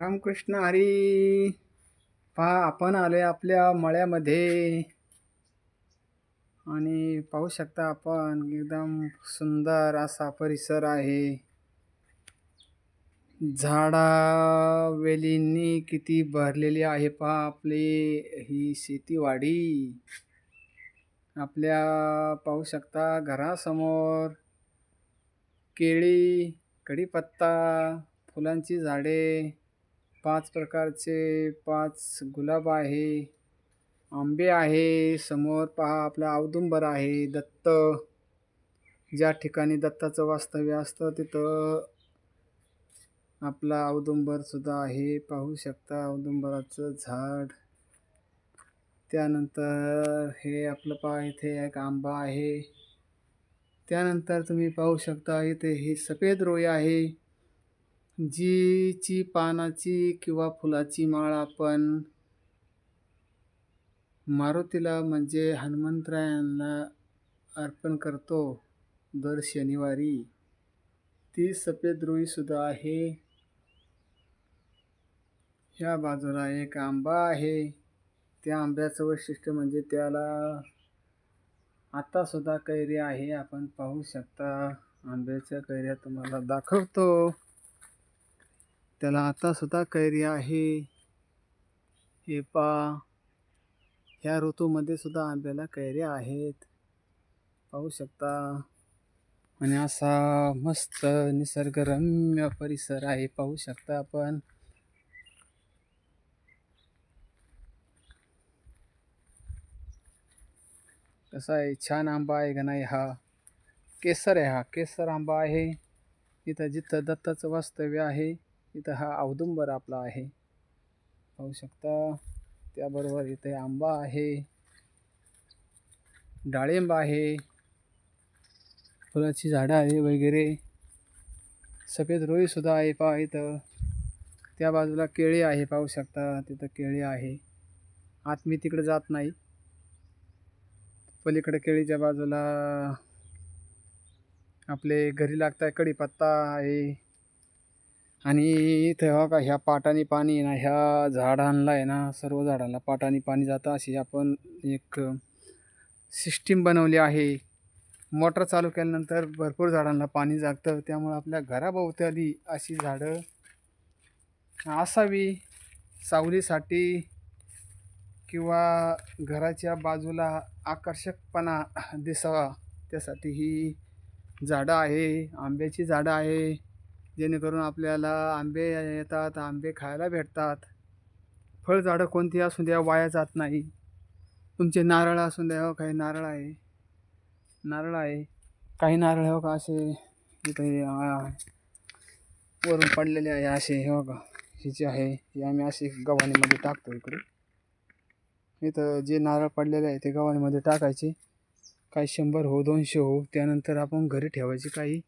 रामकृष्ण हरी. पहा आपण आलोय आपल्या मळ्यामध्ये. आणि पाहू शकता आपण एकदम सुंदर असा परिसर आहे. झाडा वेलींनी किती भरलेली आहे पहा आपली ही शेतीवाडी. आपल्या पाहू शकता घरासमोर केळी कढीपत्ता फुलांची झाडे पाच प्रकारचे पाच गुलाब आहे आंबे आहे समोर पहा आपला औदुंबर आहे दत्त. ज्या ठिकाणी दत्ताचं वास्तव्य असतं तिथं आपला औदुंबरसुद्धा आहे. पाहू शकता औदुंबराचं झाड. त्यानंतर हे आपलं पहा इथे एक आंबा आहे. त्यानंतर तुम्ही पाहू शकता इथे ही सफेद रोई आहे. जीची पानाची किंवा फुलाची माळ आपण मारुतीला म्हणजे हनुमंतरायांना अर्पण करतो दर शनिवारी. ती सफेद रुईसुद्धा आहे. ह्या बाजूला एक आंबा आहे. त्या आंब्याचं वैशिष्ट्य म्हणजे त्याला आतासुद्धा कैरी आहे. आपण पाहू शकता आंब्याच्या कैऱ्या तुम्हाला दाखवतो. त्याला आतासुद्धा कैरी आहे. हे पा ह्या ऋतूमध्ये सुद्धा आंब्याला कैऱ्या आहेत. पाहू शकता. आणि असा मस्त निसर्गरम्य परिसर आहे पाहू शकता आपण. कसा आहे छान आंबा आहे का नाही हा? केसर आहे हा केसर आंबा आहे. इथं जिथं दत्ताचं वास्तव्य आहे इथं हा औदुंबर आपला आहे. पाहू शकता त्याबरोबर इथे आंबा आहे डाळिंब आहे फुलाची झाडं आहे वगैरे. सफेद रोईसुद्धा आहे पहा इथं. त्या बाजूला केळी आहे पाहू शकता तिथं केळी आहे. आत मी तिकडे जात नाही. पलीकडे केळीच्या बाजूला आपले घरी लागता कढीपत्ता आहे. आणि तेव्हा हो का ह्या पाटाने पाणी ना ह्या झाडांना आहे ना सर्व झाडांना पाटाने पाणी जातं. अशी आपण एक सिस्टीम बनवली आहे. मोटर चालू केल्यानंतर भरपूर झाडांना पाणी जागतं त्यामुळं आपल्या घराभोवताली अशी झाडं. असावी सावलीसाठी किंवा घराच्या बाजूला आकर्षकपणा दिसावा. त्यासाठी ही झाडं आहे आंब्याची झाडं आहे. जेणेकरून आपल्याला आंबे येतात आंबे खायला भेटतात. फळझाडं कोणती असू द्या वाया जात नाही. तुमचे नारळ असू द्या हो काही नारळ आहे. नारळ आहे. काही नारळ हो का असे इथे वरून पडलेले आहे असे हो का हे जे आहे. हे आम्ही असे गव्हाणीमध्ये टाकतो इकडे. इथं जे नारळ पडलेले आहे ते गव्हाणीमध्ये टाकायचे. काही शंभर हो दोनशे हो त्यानंतर आपण घरी ठेवायचे काही.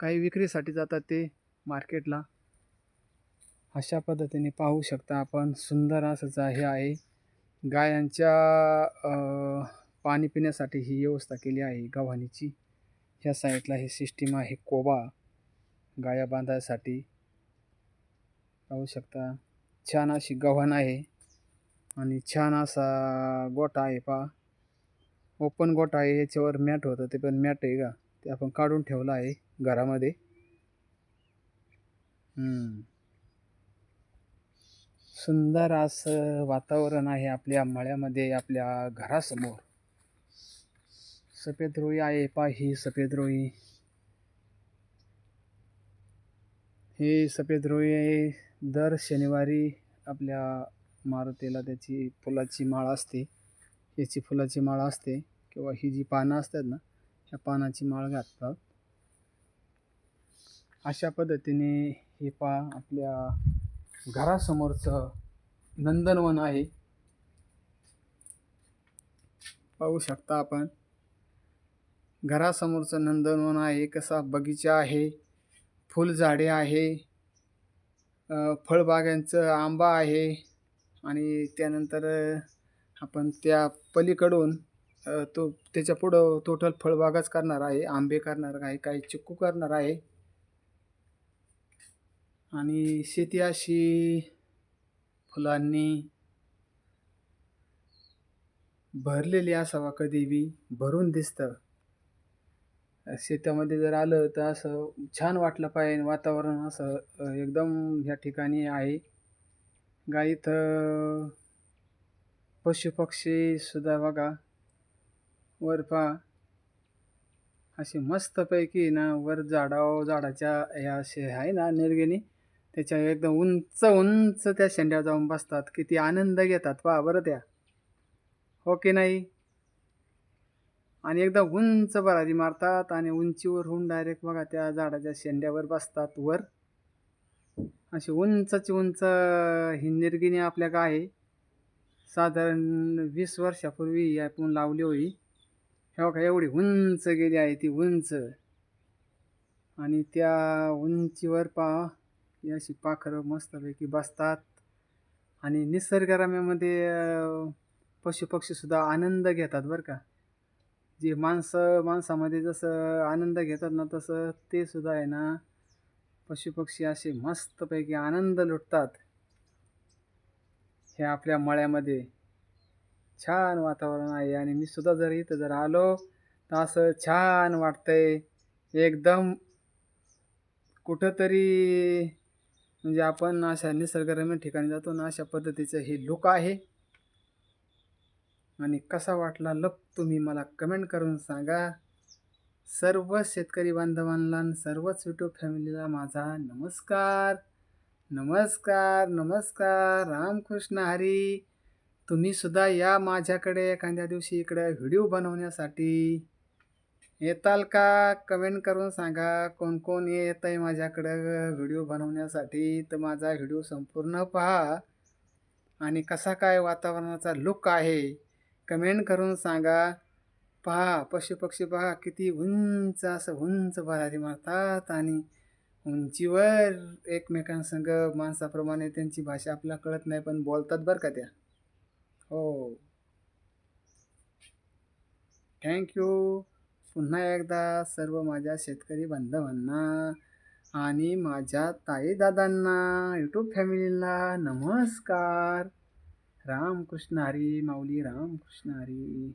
काही विक्रीसाठी जातात ते मार्केटला. अशा पद्धतीने पाहू शकता आपण सुंदर असंच हे आहे. गायांच्या पाणी पिण्यासाठी ही व्यवस्था केली आहे गव्हाणीची. ह्या साईडला ही सिस्टीम आहे कोबा. गाया बांधायसाठी पाहू शकता. छान अशी गव्हाण आहे आणि छान असा गोठा आहे पा ओपन गोठा आहे याच्यावर मॅट होतं ते पण मॅट आहे का? ते आपण काढून ठेवलं आहे घरामध्ये. सुंदर असं वातावरण आहे आपल्या मळ्यामध्ये आपल्या घरासमोर. सफेद रोई आहे पा ही सफेद रोई. हे सफेद रोई आहे. दर शनिवारी आपल्या मारुतीला त्याची फुलाची माळ असते. याची फुलाची माळ असते किंवा ही जी पानं असतात ना ह्या पानाची माळ घाततात अशा पद्धतीने हे पा आपल्या घरासमोरचं नंदनवन आहे. पाहू शकता आपण. घरासमोरचं नंदनवन आहे कसा बगीचा आहे फुलझाडे आहे फळबागांचं आंबा आहे आणि त्यानंतर आपण त्या पलीकडून तो त्याच्या पुढं टोटल फळबागाच करणार आहे आंबे करणार आहे काही चिक्कू करणार आहे. आणि शेती अशी फुलांनी भरलेली असावा कधी बी भरून दिसतं. शेतामध्ये जर आलं तर असं छान वाटलं पाहिजे वातावरण असं एकदम ह्या ठिकाणी आहे. गाई तर बघा वर पहा. असे मस्तपैकी ना वर झाडाव झाडाच्या ह्या असे आहे ना निर्गिनी त्याच्या एकदम उंच उंच त्या शेंड्यावर जाऊन बसतात. किती आनंद घेतात. पहा बरं त्या. हो की नाही? आणि एकदम उंच भरारी मारतात आणि उंचीवर होऊन डायरेक्ट बघा त्या झाडाच्या शेंड्यावर बसतात वर. अशी उंचची उंच ही निर्गिनी आपल्या काय आहे. साधारण वीस वर्षापूर्वी आपण लावली होई हे बघा एवढी उंच गेली आहे ती उंच. आणि त्या उंचीवर पहा ही अशी पाखरं मस्तपैकी बसतात. आणि निसर्गरम्यामध्ये पशुपक्षीसुद्धा आनंद घेतात बरं का. जे माणसं माणसामध्ये जसं आनंद घेतात ना तसं ते सुद्धा आहे ना पशुपक्षी असे मस्तपैकी आनंद लुटतात. हे आपल्या मळ्यामध्ये. छान वातावरण आहे. आणि मी सुद्धा जर इथं जर आलो तर असं छान वाटतंय. एकदम कुठंतरी म्हणजे आपण अशा निसर्गरम्य ठिकाणी जातो ना अशा पद्धतीचं हे लुक आहे. आणि कसा वाटला लुक तुम्ही मला कमेंट करून सांगा. सर्व शेतकरी बांधवांना सर्वच युट्यूब फॅमिलीला माझा नमस्कार. नमस्कार नमस्कार. रामकृष्ण हरी. तुम्ही सुद्धा या माझ्याकडे एखाद्या दिवशी इकडे व्हिडिओ बनवण्यासाठी येताल का? कमेंट करून सांगा. कोण कोण येत आहे माझ्याकडं व्हिडिओ बनवण्यासाठी तर माझा व्हिडिओ संपूर्ण पहा. आणि कसा काय वातावरणाचा लुक आहे कमेंट करून सांगा. पहा पशुपक्षी पहा किती उंच असं उंच भरारी मारतात आणि उंचीवर एकमेकांसंग माणसाप्रमाणे त्यांची भाषा आपल्याला कळत नाही पण बोलतात बरं का त्या. हो. थँक्यू पुन्हा एकदा सर्व माझ्या शेतकरी बांधवांना आणि माझ्या ताईदादांना यूट्यूब फॅमिलीला नमस्कार. रामकृष्ण हरी माऊली रामकृष्ण हरी.